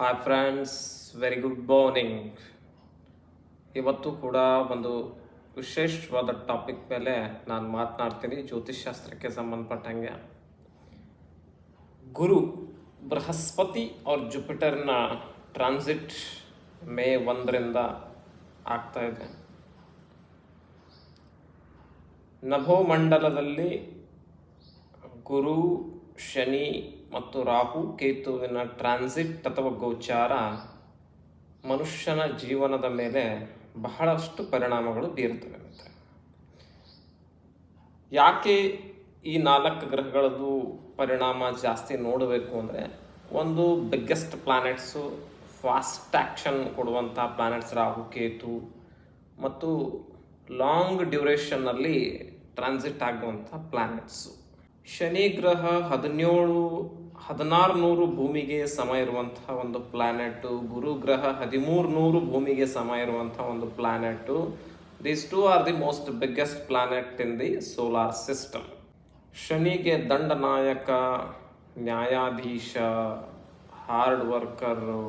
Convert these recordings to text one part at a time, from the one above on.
Hi friends very good morning ಇವತ್ತು ಕೂಡ ಒಂದು ವಿಶೇಷವಾದ ಟಾಪಿಕ್ ಮೇಲೆ ನಾನು ಮಾತನಾಡ್ತೀನಿ, ಜ್ಯೋತಿಷ್ಶಾಸ್ತ್ರಕ್ಕೆ ಸಂಬಂಧಪಟ್ಟಂಗೆ. ಗುರು ಬೃಹಸ್ಪತಿ ಅವ್ರ ಜುಪಿಟರ್ನ ಟ್ರಾನ್ಸಿಟ್ ಮೇ ಒಂದರಿಂದ ಆಗ್ತಾ ಇದೆ. ನಭೋಮಂಡಲದಲ್ಲಿ ಗುರು, ಶನಿ ಮತ್ತು ರಾಹು ಕೇತುವಿನ ಟ್ರಾನ್ಸಿಟ್ ಅಥವಾ ಗೋಚಾರ ಮನುಷ್ಯನ ಜೀವನದ ಮೇಲೆ ಬಹಳಷ್ಟು ಪರಿಣಾಮಗಳು ಬೀರುತ್ತವೆ ಅಂತ. ಯಾಕೆ ಈ ನಾಲ್ಕು ಗ್ರಹಗಳದ್ದು ಪರಿಣಾಮ ಜಾಸ್ತಿ ನೋಡಬೇಕು ಅಂದರೆ ಒಂದು ಬಿಗ್ಗೆಸ್ಟ್ ಪ್ಲಾನೆಟ್ಸು ಫಾಸ್ಟ್ ಆ್ಯಕ್ಷನ್ ಕೊಡುವಂಥ ಪ್ಲಾನೆಟ್ಸ್ ರಾಹು, ಕೇತು ಮತ್ತು ಲಾಂಗ್ ಡ್ಯೂರೇಷನ್ನಲ್ಲಿ ಟ್ರಾನ್ಸಿಟ್ ಆಗುವಂಥ ಪ್ಲಾನೆಟ್ಸು ಶನಿ ಗ್ರಹ ಹದಿನೇಳು ಹದಿನಾರು ನೂರು ಭೂಮಿಗೆ ಸಮ ಇರುವಂತಹ ಒಂದು ಪ್ಲ್ಯಾನೆಟ್ಟು ಗುರು ಗ್ರಹ ಹದಿಮೂರು ನೂರು ಭೂಮಿಗೆ ಸಮ ಇರುವಂತಹ ಒಂದು planet these two are the most biggest planet in the solar system ಶನಿಗೆ ದಂಡನಾಯಕ, ನ್ಯಾಯಾಧೀಶ ಹಾರ್ಡ್ ವರ್ಕರು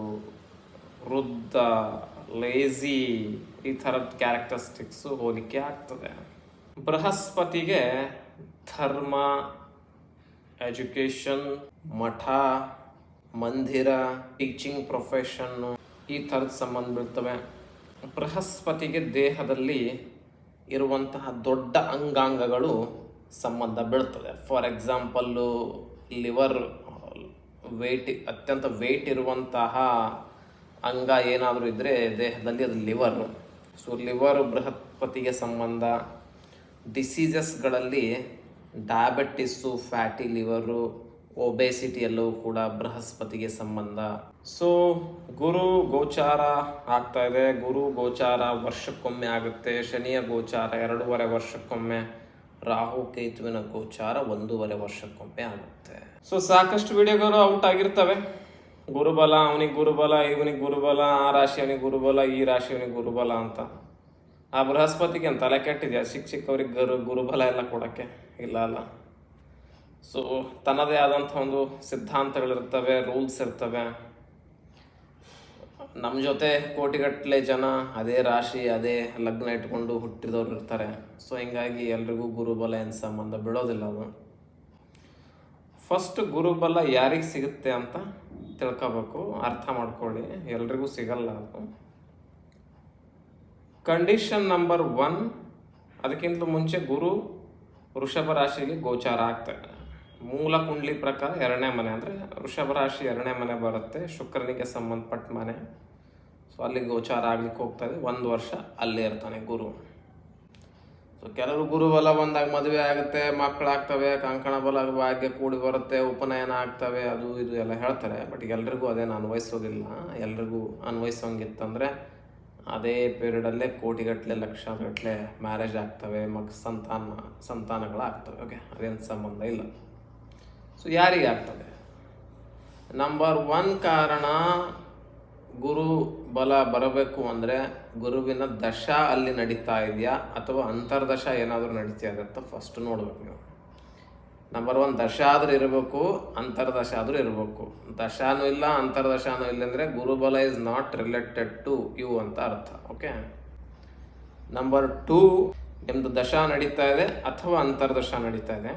ವೃದ್ಧ ಲೇಜಿ ಈ ಥರದ ಕ್ಯಾರೆಕ್ಟರಿಸ್ಟಿಕ್ಸು ಹೋಲಿಕೆ ಆಗ್ತದೆ. ಬೃಹಸ್ಪತಿಗೆ ಧರ್ಮ ಎಜುಕೇಷನ್ ಮಠ, ಮಂದಿರ ಟೀಚಿಂಗ್ ಪ್ರೊಫೆಷನ್ನು ಈ ಥರದ ಸಂಬಂಧ ಬೀಳ್ತವೆ. ಬೃಹಸ್ಪತಿಗೆ ದೇಹದಲ್ಲಿ ಇರುವಂತಹ ದೊಡ್ಡ ಅಂಗಾಂಗಗಳು ಸಂಬಂಧ ಬೀಳ್ತದೆ ಫಾರ್ ಎಕ್ಸಾಂಪಲ್ಲು ಲಿವರ್ ವೆಯ್ಟ್ ಅತ್ಯಂತ ವೆಯ್ಟ್ ಇರುವಂತಹ ಅಂಗ ಏನಾದರೂ ಇದ್ದರೆ ದೇಹದಲ್ಲಿ ಅದು ಲಿವರ್ ಸೊ ಲಿವರ್ ಬೃಹಸ್ಪತಿಗೆ ಸಂಬಂಧ ಡಿಸೀಸಸ್ಗಳಲ್ಲಿ ಡಯಾಬೆಟಿಸ್ಸು ಫ್ಯಾಟಿ ಲಿವರು ಒಬೇಸಿಟಿ ಎಲ್ಲವೂ ಕೂಡ ಬೃಹಸ್ಪತಿಗೆ ಸಂಬಂಧ. ಸೊ ಗುರು ಗೋಚಾರ ಆಗ್ತಾ ಇದೆ. ಗುರು ಗೋಚಾರ ವರ್ಷಕ್ಕೊಮ್ಮೆ ಆಗುತ್ತೆ. ಶನಿಯ ಗೋಚಾರ ಎರಡೂವರೆ ವರ್ಷಕ್ಕೊಮ್ಮೆ. ರಾಹು ಕೇತುವಿನ ಗೋಚಾರ ಒಂದೂವರೆ ವರ್ಷಕ್ಕೊಮ್ಮೆ ಆಗುತ್ತೆ. ಸೊ ಸಾಕಷ್ಟು ವಿಡಿಯೋಗಳು ಔಟ್ ಆಗಿರ್ತವೆ. ಗುರುಬಲ, ಅವನಿಗೆ ಗುರುಬಲ, ಇವನಿಗೆ ಗುರುಬಲ, ಆ ರಾಶಿ ಅವನಿಗೆ ಗುರುಬಲ, ಈ ರಾಶಿ ಅವನಿಗೆ ಗುರುಬಲ ಅಂತ. ಆ ಬೃಹಸ್ಪತಿಗೆ ಅಂತ ತಲೆ ಕೆಟ್ಟಿದೆಯಾ? ಚಿಕ್ಕ ಚಿಕ್ಕವ್ರಿಗೆ ಗುರು, ಗುರುಬಲ ಎಲ್ಲ ಕೊಡೋಕ್ಕೆ? ಇಲ್ಲ ಅಲ್ಲ? ಸೊ ತನ್ನದೇ ಆದಂಥ ಒಂದು ಸಿದ್ಧಾಂತಗಳಿರ್ತವೆ ರೂಲ್ಸ್ ಇರ್ತವೆ. ನಮ್ಮ ಜೊತೆ ಕೋಟಿಗಟ್ಟಲೆ ಜನ ಅದೇ ರಾಶಿ, ಅದೇ ಲಗ್ನ ಇಟ್ಕೊಂಡು ಹುಟ್ಟಿದವ್ರು ಇರ್ತಾರೆ. ಸೊ ಹಿಂಗಾಗಿ ಎಲ್ರಿಗೂ ಗುರುಬಲ ಏನು ಸಂಬಂಧ ಬಿಡೋದಿಲ್ಲ ಅದು. ಫಸ್ಟ್ ಗುರುಬಲ ಯಾರಿಗೆ ಸಿಗುತ್ತೆ ಅಂತ ತಿಳ್ಕೊಬೇಕು, ಅರ್ಥ ಮಾಡ್ಕೊಳ್ಳಿ, ಎಲ್ರಿಗೂ ಸಿಗಲ್ಲ ಅದು. ಕಂಡೀಷನ್ ನಂಬರ್ ಒನ್ ಅದಕ್ಕಿಂತ ಮುಂಚೆ ಗುರು ವೃಷಭ ರಾಶಿಗೆ ಗೋಚಾರ ಆಗ್ತದೆ ಮೂಲ ಕುಂಡ್ಲಿ ಪ್ರಕಾರ ಎರಡನೇ ಮನೆ ಅಂದರೆ ವೃಷಭ ರಾಶಿ ಎರಡನೇ ಮನೆ ಬರುತ್ತೆ, ಶುಕ್ರನಿಗೆ ಸಂಬಂಧಪಟ್ಟ ಮನೆ. ಸೊ ಅಲ್ಲಿ ಗೋಚಾರ ಆಗ್ಲಿಕ್ಕೆ ಹೋಗ್ತದೆ ಒಂದು ವರ್ಷ ಅಲ್ಲೇ ಇರ್ತಾನೆ ಗುರು. ಸೊ ಕೆಲವರು ಗುರುಬಲ ಬಂದಾಗ ಮದುವೆ ಆಗುತ್ತೆ ಮಕ್ಕಳಾಗ್ತವೆ ಕಂಕಣ ಬಲ ಭಾಗ್ಯ ಕೂಡಿ ಬರುತ್ತೆ, ಉಪನಯನ ಆಗ್ತವೆ, ಅದು ಇದು ಎಲ್ಲ ಹೇಳ್ತಾರೆ. ಬಟ್ ಎಲ್ರಿಗೂ ಅದೇನು ಅನ್ವಯಿಸೋದಿಲ್ಲ. ಎಲ್ರಿಗೂ ಅನ್ವಯಿಸೋಂಗಿತ್ತಂದರೆ ಅದೇ ಪೀರಿಯಡಲ್ಲೇ ಕೋಟಿಗಟ್ಟಲೆ ಲಕ್ಷಗಟ್ಟಲೆ ಮ್ಯಾರೇಜ್ ಆಗ್ತವೆ, ಮಕ್ ಸಂತಾನ ಸಂತಾನಗಳಾಗ್ತವೆ. ಓಕೆ ಅದೇನು ಸಂಬಂಧ ಇಲ್ಲ. ಸೊ ಯಾರಿಗೆ ಆಗ್ತದೆ? ನಂಬರ್ ಒನ್ ಕಾರಣ ಗುರು ಬಲ ಬರಬೇಕು ಅಂದರೆ ಗುರುವಿನ ದಶ ಅಲ್ಲಿ ನಡೀತಾ ಇದೆಯಾ ಅಥವಾ ಅಂತರ್ದಶ ಏನಾದರೂ ನಡೀತಾ ಇದೆ ಅಂತ ಫಸ್ಟ್ ನೋಡ್ಬೇಕು ನೀವು. ನಂಬರ್ ಒನ್ ದಶ ಆದರೂ ಇರಬೇಕು, ಅಂತರ್ದಶ ಆದರೂ ಇರಬೇಕು. ದಶಾನೂ ಇಲ್ಲ, ಅಂತರ್ದಶಾನೂ ಇಲ್ಲ ಅಂದರೆ ಗುರುಬಲ is not related to you ಅಂತ ಅರ್ಥ ಓಕೆ ನಂಬರ್ ಟೂ ನಿಮ್ಮದು ದಶ ನಡೀತಾ ಇದೆ ಅಥವಾ ಅಂತರ್ದಶ ನಡೀತಾ ಇದೆ?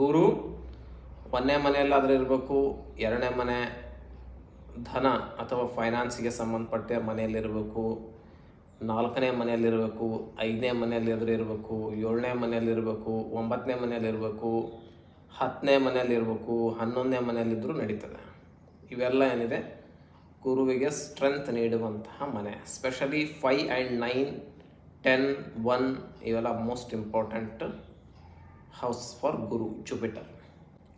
ಗುರು ಒಂದನೇ ಮನೆಯಲ್ಲಾದರೂ ಇರಬೇಕು, ಎರಡನೇ ಮನೆ ಧನ ಅಥವಾ ಫೈನಾನ್ಸಿಗೆ ಸಂಬಂಧಪಟ್ಟ ಮನೆಯಲ್ಲಿರಬೇಕು, ನಾಲ್ಕನೇ ಮನೆಯಲ್ಲಿರಬೇಕು, ಐದನೇ ಮನೆಯಲ್ಲಿ ಇರಬೇಕು, ಏಳನೇ ಮನೆಯಲ್ಲಿರಬೇಕು, ಒಂಬತ್ತನೇ ಮನೆಯಲ್ಲಿರಬೇಕು, ಹತ್ತನೇ ಮನೆಯಲ್ಲಿರಬೇಕು, ಹನ್ನೊಂದನೇ ಮನೆಯಲ್ಲಿದ್ದರೂ ನಡೀತದೆ. ಇವೆಲ್ಲ ಏನಿದೆ? ಗುರುವಿಗೆ ಸ್ಟ್ರೆಂತ್ ನೀಡುವಂತಹ ಮನೆ. Specially five and nine ten one ಇವೆಲ್ಲ most important house for Guru Jupiter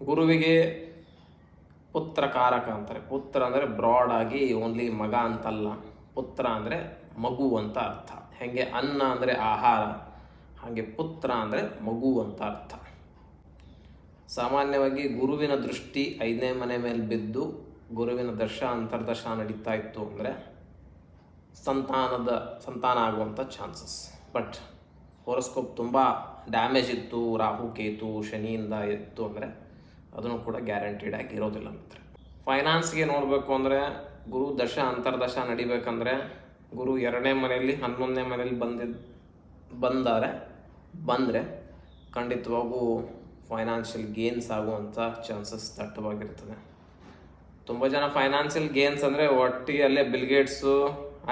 ಗುರುವಿಗೆ ಪುತ್ರ ಕಾರಕ ಅಂತಾರೆ. ಪುತ್ರ ಅಂದರೆ ಬ್ರಾಡ್ ಆಗಿ ಓನ್ಲಿ ಮಗ ಅಂತಲ್ಲ. ಪುತ್ರ ಅಂದರೆ ಮಗು ಅಂತ ಅರ್ಥ. ಹೇಗೆ ಅನ್ನ ಅಂದರೆ ಆಹಾರ, ಹಾಗೆ ಪುತ್ರ ಅಂದರೆ ಮಗು ಅಂತ ಅರ್ಥ. ಸಾಮಾನ್ಯವಾಗಿ ಗುರುವಿನ ದೃಷ್ಟಿ ಐದನೇ ಮನೆ ಮೇಲೆ ಬಿದ್ದು ಗುರುವಿನ ದರ್ಶ ಅಂತರ್ದರ್ಶ ನಡೀತಾ ಇತ್ತು ಅಂದರೆ ಸಂತಾನದ, ಸಂತಾನ ಆಗುವಂಥ ಚಾನ್ಸಸ್ ಬಟ್ ಹೊರಸ್ಕೋಪ್ ತುಂಬ ಡ್ಯಾಮೇಜ್ ಇತ್ತು. ರಾಹು, ಕೇತು, ಶನಿಯಿಂದ ಇತ್ತು ಅಂದರೆ ಅದನ್ನು ಕೂಡ ಗ್ಯಾರಂಟಿಡ್ ಆಗಿ ಇರೋದಿಲ್ಲ ಮಿತ್ರ ಫೈನಾನ್ಸ್ಗೆ ನೋಡಬೇಕು ಅಂದರೆ ಗುರು ದಶ ಅಂತರ್ದಶ ನಡಿಬೇಕಂದ್ರೆ ಗುರು ಎರಡನೇ ಮನೆಯಲ್ಲಿ, ಹನ್ನೊಂದನೇ ಮನೆಯಲ್ಲಿ ಬಂದಿದ್ದು ಬಂದರೆ ಬಂದರೆ ಖಂಡಿತವಾಗೂ ಫೈನಾನ್ಷಿಯಲ್ ಗೇನ್ಸ್ ಆಗುವಂಥ ಚಾನ್ಸಸ್ ದಟ್ಟವಾಗಿರ್ತದೆ. ತುಂಬ ಜನ ಫೈನಾನ್ಷಿಯಲ್ ಗೇನ್ಸ್ ಅಂದರೆ ಒಟ್ಟಿಗೆ ಅಲ್ಲೇ ಬಿಲ್ಗೇಟ್ಸು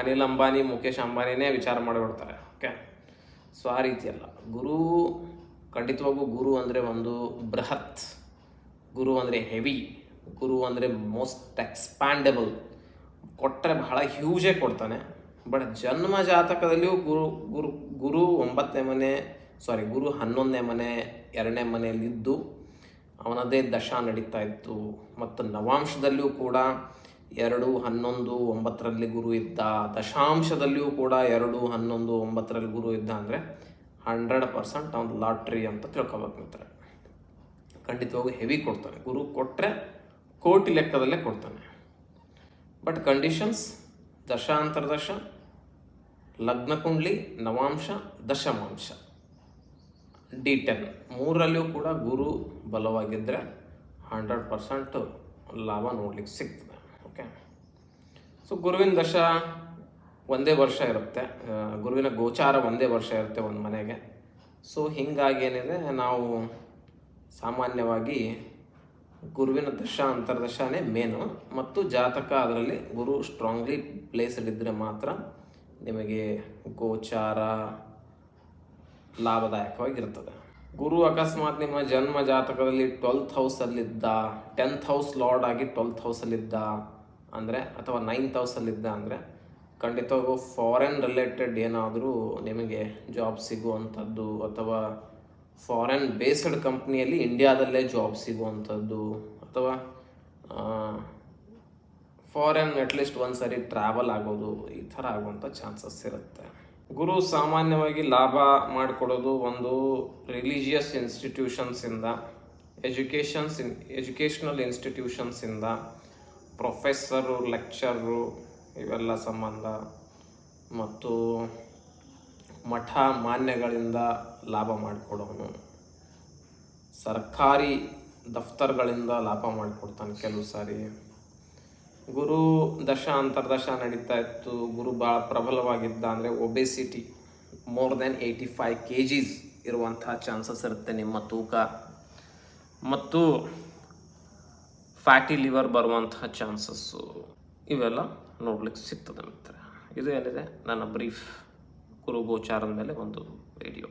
ಅನಿಲ್ ಅಂಬಾನಿ ಮುಖೇಶ್ ಅಂಬಾನಿನೇ ವಿಚಾರ ಮಾಡಿಬಿಡ್ತಾರೆ ಓಕೆ ಸೊ ಆ ರೀತಿ ಅಲ್ಲ ಗುರು, ಖಂಡಿತವಾಗೂ ಗುರು ಅಂದರೆ ಒಂದು ಬೃಹತ್ ಗುರು ಅಂದರೆ ಹೆವಿ, ಗುರು ಅಂದರೆ ಮೋಸ್ಟ್ ಎಕ್ಸ್ಪ್ಯಾಂಡಬಲ್ ಕೊಟ್ಟರೆ ಬಹಳ ಹ್ಯೂಜೇ ಕೊಡ್ತಾನೆ. ಬಟ್ ಜನ್ಮ ಜಾತಕದಲ್ಲಿಯೂ ಗುರು ಗುರು ಗುರು ಒಂಬತ್ತನೇ ಮನೆ ಸಾರಿ ಗುರು ಹನ್ನೊಂದನೇ ಮನೆ, ಎರಡನೇ ಮನೆಯಲ್ಲಿದ್ದು ಅವನದೇ ದಶ ನಡೀತಾ ಇತ್ತು. ಮತ್ತು ನವಾಂಶದಲ್ಲಿಯೂ ಕೂಡ ಎರಡು, ಹನ್ನೊಂದು, ಒಂಬತ್ತರಲ್ಲಿ ಗುರು ಇದ್ದ, ದಶಾಂಶದಲ್ಲಿಯೂ ಕೂಡ ಎರಡು, ಹನ್ನೊಂದು, ಒಂಬತ್ತರಲ್ಲಿ ಗುರು ಇದ್ದ ಅಂದರೆ ಹಂಡ್ರೆಡ್ ಪರ್ಸೆಂಟ್ ಅವ್ನು ಲಾಟ್ರಿ ಅಂತ ತಿಳ್ಕೊಬೇಕು ಮಿತ್ರ ಖಂಡಿತವಾಗೂ ಹೆವಿ ಕೊಡ್ತಾನೆ ಗುರು ಕೊಟ್ಟರೆ ಕೋಟಿ ಲೆಕ್ಕದಲ್ಲೇ ಕೊಡ್ತಾನೆ. ಬಟ್ ಕಂಡೀಷನ್ಸ್ ದಶಾಂತರ್ದಶ ಲಗ್ನ ಕುಂಡ್ಲಿ, ನವಾಂಶ, ದಶಮಾಂಶ. ಡಿ ಟೆನ್ ಮೂರಲ್ಲಿಯೂ ಕೂಡ ಗುರು ಬಲವಾಗಿದ್ದರೆ ಹಂಡ್ರೆಡ್ ಪರ್ಸೆಂಟು ಲಾಭ ನೋಡ್ಲಿಕ್ಕೆ ಸಿಗ್ತದೆ. ಓಕೆ ಸೊ ಗುರುವಿನ ದಶ ಒಂದೇ ವರ್ಷ ಇರುತ್ತೆ. ಗುರುವಿನ ಗೋಚಾರ ಒಂದೇ ವರ್ಷ ಇರುತ್ತೆ ಒಂದು ಮನೆಗೆ. ಸೊ ಹೀಗಾಗಿ ಏನಿದೆ, ನಾವು ಸಾಮಾನ್ಯವಾಗಿ ಗುರುವಿನ ದಶ, ಅಂತರ್ದಶನೇ ಮೇನು ಮತ್ತು ಜಾತಕ ಅದರಲ್ಲಿ ಗುರು ಸ್ಟ್ರಾಂಗ್ಲಿ ಪ್ಲೇಸ್ಡ್ ಇದ್ದರೆ ಮಾತ್ರ ನಿಮಗೆ ಗೋಚಾರ ಲಾಭದಾಯಕವಾಗಿರ್ತದೆ ಗುರು ಅಕಸ್ಮಾತ್ ನಿಮ್ಮ ಜನ್ಮ ಜಾತಕದಲ್ಲಿ ಟ್ವೆಲ್ತ್ ಹೌಸಲ್ಲಿದ್ದ ಟೆಂತ್ ಹೌಸ್ ಲಾರ್ಡ್ ಆಗಿ ಟ್ವೆಲ್ತ್ ಹೌಸಲ್ಲಿದ್ದ ಅಂದರೆ, ಅಥವಾ ನೈನ್ತ್ ಹೌಸಲ್ಲಿದ್ದ ಅಂದರೆ, ಖಂಡಿತವಾಗೂ ಫಾರೆನ್ ರಿಲೇಟೆಡ್ ಏನಾದರೂ ನಿಮಗೆ ಜಾಬ್ ಸಿಗುವಂಥದ್ದು ಅಥವಾ ಫಾರೆನ್ ಬೇಸ್ಡ್ ಕಂಪ್ನಿಯಲ್ಲಿ ಇಂಡಿಯಾದಲ್ಲೇ ಜಾಬ್ ಸಿಗುವಂಥದ್ದು ಅಥವಾ ಫಾರೆನ್ ಅಟ್ಲೀಸ್ಟ್ ಒಂದು ಸರಿ ಟ್ರಾವೆಲ್ ಆಗೋದು ಈ ಥರ ಆಗುವಂಥ ಚಾನ್ಸಸ್ ಇರುತ್ತೆ. ಗುರು ಸಾಮಾನ್ಯವಾಗಿ ಲಾಭ ಮಾಡಿಕೊಡೋದು ಒಂದು ರಿಲಿಜಿಯಸ್ ಇನ್ಸ್ಟಿಟ್ಯೂಷನ್ಸಿಂದ ಎಜುಕೇಷನ್ಸ್ ಇನ್ ಎಜುಕೇಷ್ನಲ್ ಇನ್ಸ್ಟಿಟ್ಯೂಷನ್ಸಿಂದ ಪ್ರೊಫೆಸರು ಲೆಕ್ಚರು ಇವೆಲ್ಲ ಸಂಬಂಧ, ಮತ್ತು ಮಠ ಮಾನ್ಯಗಳಿಂದ ಲಾಭ ಮಾಡಿಕೊಡೋನು. ಸರ್ಕಾರಿ ದಫ್ತರ್ಗಳಿಂದ ಲಾಭ ಮಾಡಿಕೊಡ್ತಾನೆ ಕೆಲವು ಸಾರಿ. ಗುರು ದಶ ಅಂತರ್ದಶ ನಡೀತಾ ಇತ್ತು. ಗುರು ಭಾಳ ಪ್ರಬಲವಾಗಿದ್ದ ಅಂದರೆ obesity. More than eighty five K Gs ಇರುವಂಥ ಚಾನ್ಸಸ್ ಇರುತ್ತೆ ನಿಮ್ಮ ತೂಕ. ಮತ್ತು ಫ್ಯಾಟಿ ಲಿವರ್ ಬರುವಂತಹ ಚಾನ್ಸಸ್ಸು ಇವೆಲ್ಲ ನೋಡ್ಲಿಕ್ಕೆ ಸಿಗ್ತದೆ ಮಿತ್ರ ಇದು ಏನಿದೆ? ನನ್ನ ಬ್ರೀಫ್. ಗುರು ಗೋಚಾರದ ಮೇಲೆ ಒಂದು ವಿಡಿಯೋ